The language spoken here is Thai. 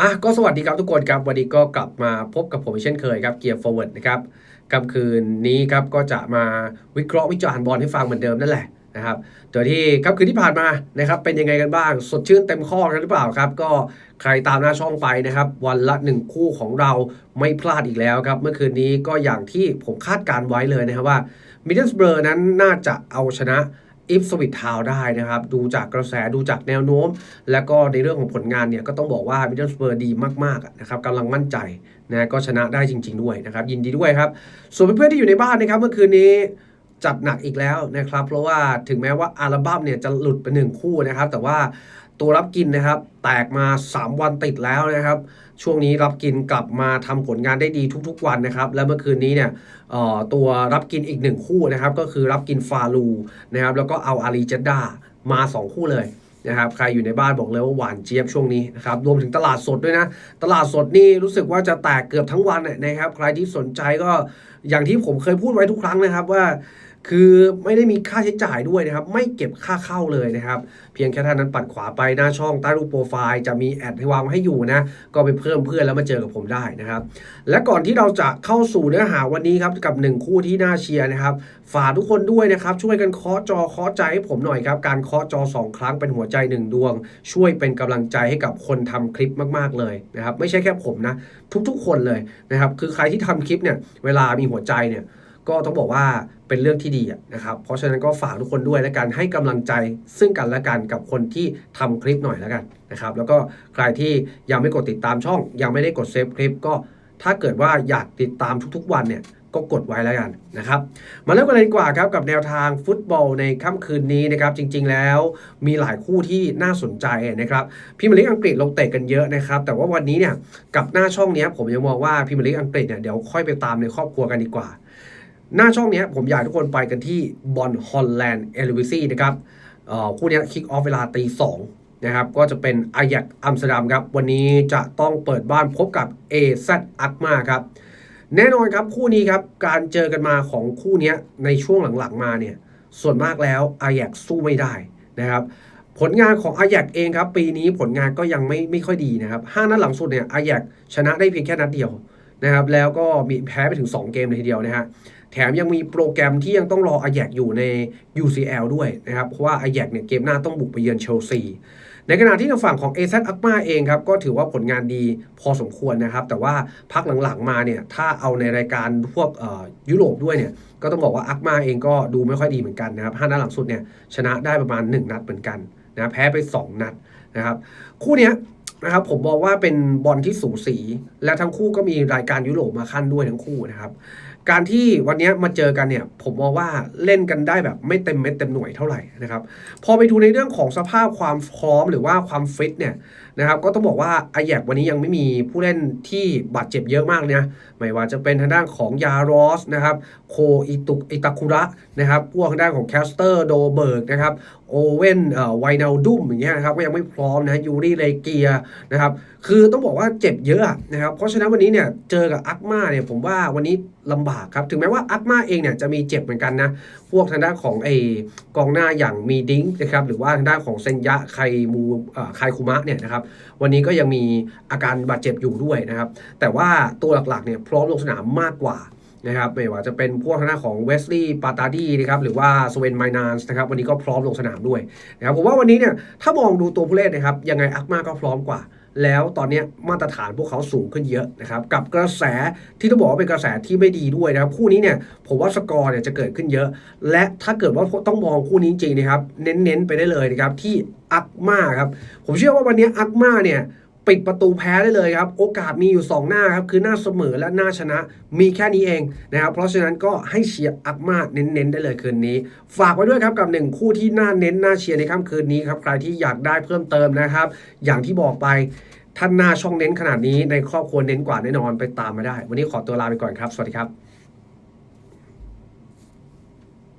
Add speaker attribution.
Speaker 1: อะก็สวัสดีครับทุกคนครับ วันนี้ก็กลับมาพบกับผมเช่นเคยครับเกียร์ forward นะครับค่ำคืนนี้ครับก็จะมาวิเคราะห์วิจารณ์บอลให้ฟังเหมือนเดิมนั่นแหละนะครับโดยที่ค่ำคืนที่ผ่านมานะครับเป็นยังไงกันบ้าง สดชื่นเต็มข้อกันหรือเปล่าครับ ก็ใครตามหน้าช่องไปนะครับ วันละหนึ่งคู่ของเราไม่พลาดอีกแล้วครับ เมื่อคืนนี้ก็อย่างที่ผมคาดการไว้เลยนะครับว่ามิดเดิลสเบอร์นั้นน่าจะเอาชนะ อิฟสวิตทาวได้นะครับ ดูจากกระแสดูจากแนวโน้ม แล้วก็ในเรื่องของผลงานเนี่ย ก็ต้องบอกว่ามิดเดิลสเปอร์ดีมากๆนะครับกำลังมั่นใจนะก็ชนะได้จริง ๆ ด้วยนะครับ ยินดีด้วยครับ ส่วนเพื่อนๆที่อยู่ในบ้านนะครับเมื่อคืนนี้จัดหนักอีกแล้วนะครับ เพราะว่าถึงแม้ว่าอัลบั้มเนี่ยจะหลุดไปหนึ่งคู่นะครับ แต่ว่า ตัวรับกินนะครับ แตกมา 3 วันติดแล้วนะครับ ช่วงนี้รับกินกลับมาทำผลงานได้ดีทุกๆวันนะครับ และเมื่อคืนนี้เนี่ยตัวรับกินอีกหนึ่งคู่นะครับ ก็คือรับกินฟาลูนะครับ แล้วก็เอาอารีเจดดามา 2 คู่เลยนะครับใครอยู่ในบ้านบอกเลยว่าหวานเจี๊ยบช่วงนี้นะครับรวมถึงตลาดสดด้วยนะ ตลาดสดนี่รู้สึกว่าจะแตกเกือบทั้งวันน่ะนะครับ ใครที่สนใจก็อย่างที่ผมเคยพูดไว้ทุกครั้งนะครับว่า คือไม่ได้มีค่าใช้จ่ายด้วยนะครับ ไม่เก็บค่าเข้าเลยนะครับ เพียงแค่ท่านนั้นปัดขวาไปหน้าช่องใต้รูปโปรไฟล์จะมีแอดให้วางไว้ให้อยู่นะ ก็ไปเพิ่มเพื่อนแล้วมาเจอกับผมได้นะครับ และก่อนที่เราจะเข้าสู่เนื้อหาวันนี้ครับกับหนึ่งคู่ที่น่าเชียร์นะครับฝากทุกคนด้วยนะครับ ช่วยกันเคาะจอเคาะใจให้ผมหน่อยครับ การเคาะจอ 2 ครั้งเป็นหัวใจ 1 ดวง ช่วยเป็นกำลังใจให้กับคนทำคลิปมาก ๆเลยนะครับ ไม่ใช่แค่ผมนะ ทุกๆคนเลยนะครับ คือใครที่ทำคลิปเนี่ย เวลามีหัวใจเนี่ย ก็ต้องบอกว่าเป็นเรื่องที่ดีนะครับ เพราะฉะนั้นก็ฝากทุกคนด้วยและกันให้กำลังใจซึ่งกันและกันกับคนที่ทำคลิปหน่อยแล้วกันนะครับ แล้วก็ใครที่ยังไม่กดติดตามช่อง ยังไม่ได้กดเซฟคลิปก็ถ้าเกิดว่าอยากติดตามทุกๆ วันเนี่ยก็กดไว้แล้วกันนะครับ มาเริ่มกันเลยดีกว่าครับกับแนวทางฟุตบอลในค่ำคืนนี้นะครับ จริง ๆ แล้วมีหลายคู่ที่น่าสนใจนะครับพรีเมียร์ลีกอังกฤษลงเตะกันเยอะนะครับ แต่ว่าวันนี้เนี่ยกับหน้าช่องนี้ผมยังมองว่าพรีเมียร์ลีกอังกฤษเนี่ยเดี๋ยวค่อยไปตามในครอบครัวกันดีกว่า หน้าช่องนี้ผมอยากทุกคนไปกันที่บอลฮอลแลนด์เอลิวิซีนะครับคู่นี้คิกออฟเวลาตีสองนะครับก็จะเป็นอายักอัมสเตอร์ดัมครับ วันนี้จะต้องเปิดบ้านพบกับ a z อักมาครับ แน่นอนครับคู่นี้ครับ การเจอกันมาของคู่นี้ในช่วงหลังๆมาเนี่ย ส่วนมากแล้วอายักสู้ไม่ได้นะครับผลงานของอายักเองครับ ปีนี้ผลงานก็ยังไม่ไม่ค่อยดีนะครับห้านัดหลังสุดเนี่ยอายักชนะได้เพียงแค่นัดเดียว นะครับแล้วก็มีแพ้ไปถึง 2 เกมเลยทีเดียวนะฮะแถมยังมีโปรแกรมที่ยังต้องรออาแยกอยู่ใน UCL ด้วยนะครับ เพราะว่าอาแยกเนี่ยเกมหน้าต้องบุกไปเยือนเชลซีในขณะที่ทางฝั่งของเอซอักมาเองครับ ก็ถือว่าผลงานดีพอสมควรนะครับ แต่ว่าพักหลังๆมาเนี่ย ถ้าเอาในรายการพวกยุโรปด้วยเนี่ย ก็ต้องบอกว่าอักมาเองก็ดูไม่ค่อยดีเหมือนกันนะครับห้านัดหลังสุดเนี่ยชนะได้ประมาณ 1 นัดเหมือนกันนะแพ้ไป 2 นัดนะครับ คู่เนี้ย นะครับผมมองว่าเป็นบอลที่สูสี และทั้งคู่ก็มีรายการยุโรปมาขั้นด้วยทั้งคู่นะครับ การที่วันนี้มาเจอกันเนี่ยผมมองว่าเล่นกันได้แบบไม่เต็มเม็ดเต็มหน่วยเท่าไหร่นะครับพอไปดูในเรื่องของสภาพความพร้อมหรือว่าความฟิตเนี่ยนะครับก็ต้องบอกว่าอาแยกวันนี้ยังไม่มีผู้เล่นที่บาดเจ็บเยอะมากนะไม่ว่าจะเป็นทางด้านของยารอสนะครับโคอิตุกอิตาคุระนะครับพวกทางด้านของแคสเตอร์โดเบิร์กนะครับ โอเว่นเอ่อไวนาลดุมอย่างเงี้ยนะครับก็ยังไม่พร้อมนะยูริเลเกียนะครับคือต้องบอกว่าเจ็บเยอะนะครับเพราะฉะนั้นวันนี้เนี่ยเจอกับอักมาเนี่ยผมว่าวันนี้ลำบากครับถึงแม้ว่าอักมาเองเนี่ยจะมีเจ็บเหมือนกันนะพวกทางด้านของไอ้กองหน้าอย่างมีดิ้งนะครับหรือว่าทางด้านของเซนยะไคมูอ่อไคคุมะเนี่ยนะครับวันนี้ก็ยังมีอาการบาดเจ็บอยู่ด้วยนะครับแต่ว่าตัวหลักๆเนี่ยพร้อมลงสนามมากกว่า นะครับไม่ว่าจะเป็นพวกทางด้านของเวสลีย์ปาตาดีนะครับหรือว่าสเวนไมนานส์นะครับวันนี้ก็พร้อมลงสนามด้วยนะครับผมว่าวันนี้เนี่ยถ้ามองดูตัวผู้เล่นนะครับยังไงอักมาก็พร้อมกว่า แล้วตอนนี้มาตรฐานพวกเขาสูงขึ้นเยอะนะครับกับกระแสที่ต้องบอกว่าเป็นกระแสที่ไม่ดีด้วยนะครับคู่นี้เนี่ยผมว่าสกอร์เนี่ยจะเกิดขึ้นเยอะ และถ้าเกิดว่าต้องมองคู่นี้จริงๆนะครับเน้นๆไปได้เลยนะครับที่อักมาครับผมเชื่อว่าวันนี้อักมาเนี่ย ปิดประตูแพ้ได้เลยครับ โอกาสมีอยู่ 2 หน้าครับ คือหน้าเสมอและหน้าชนะมีแค่นี้เองนะครับ เพราะฉะนั้นก็ให้เชียร์อักมาเน้นๆ ได้เลยคืนนี้ ฝากไว้ด้วยครับกับหนึ่งคู่ที่น่าเน้นน่าเชียร์ในค่ำคืนนี้ครับ ใครที่อยากได้เพิ่มเติมนะครับ อย่างที่บอกไปท่านหน้าช่องเน้นขนาดนี้ในครอบครัวเน้นกว่าแน่นอนไปตามมาได้ วันนี้ขอตัวลาไปก่อนครับ สวัสดีครับ